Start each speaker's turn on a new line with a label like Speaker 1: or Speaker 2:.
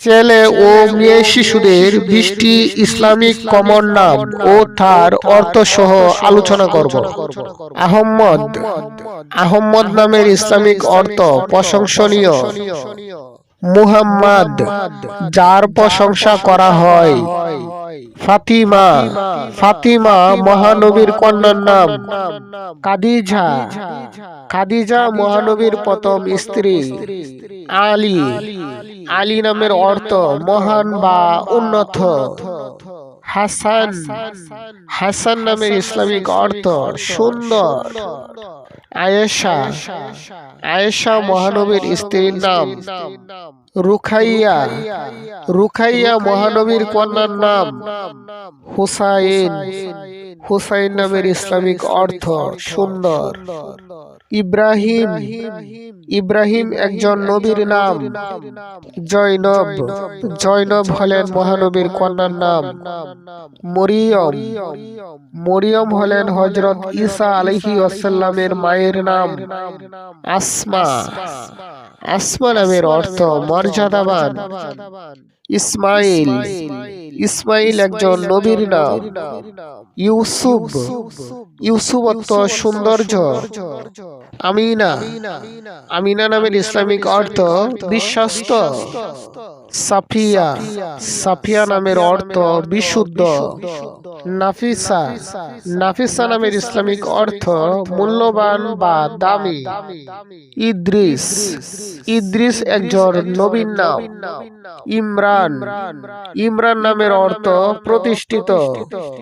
Speaker 1: ছেলে ও মেয়ে শিশুদের বৃষ্টি ইসলামিক কমন নাম ও তার অর্থ সহ আলোচনা করব। আহম্মদ। আহম্মদ। নামের ইসলামিক অর্থ প্রশংসনীয়। মুহাম্মদ যার প্রশংসা করা হয়। ফাতিমা। ফাতিমা। মহানবীর কন্যার নাম। কাদিজা। কাদিজা। মহানবীর প্রথম স্ত্রী। আলী। আলী নামের অর্থ মহান বা উন্নত। হাসান। হাসান নামের ইসলামিক অর্থ সুন্দর। আয়েশা। আয়েশা। মহানবীর স্ত্রীর নাম। রুখাইয়া রুখাইয়া মহানবীর কন্যার নাম হুসাইন। হুসাইন। নামের ইসলামিক অর্থ সুন্দর। ইব্রাহিম। ইব্রাহিম। একজন নবীর নাম জৈনব জৈনব হলেন মহানবীর কন্যার নাম মরিয়ম। মরিয়ম। হলেন হজরত ঈসা আলহি ওয়াসাল্লামের মায়ের নাম আসমা। আসমা নামের অর্থ মর্যাদাবান। ইসমাইল ইসমাইল একজন নবীর নাম। ইউসুফ ইউসুফ অর্থ সৌন্দর্য। আমিনা আমিনা নামের ইসলামিক অর্থ বিশ্বস্ত। সাফিয়া সাফিয়া নামের অর্থ বিশুদ্ধ। নাফিসা নাফিসা নামের ইসলামিক অর্থ মূল্যবান বা দামি। ইদ্রিস। ইদ্রিস একজন নবীন নাম ইমরান। ইমরান। নামের অর্থ প্রতিষ্ঠিত।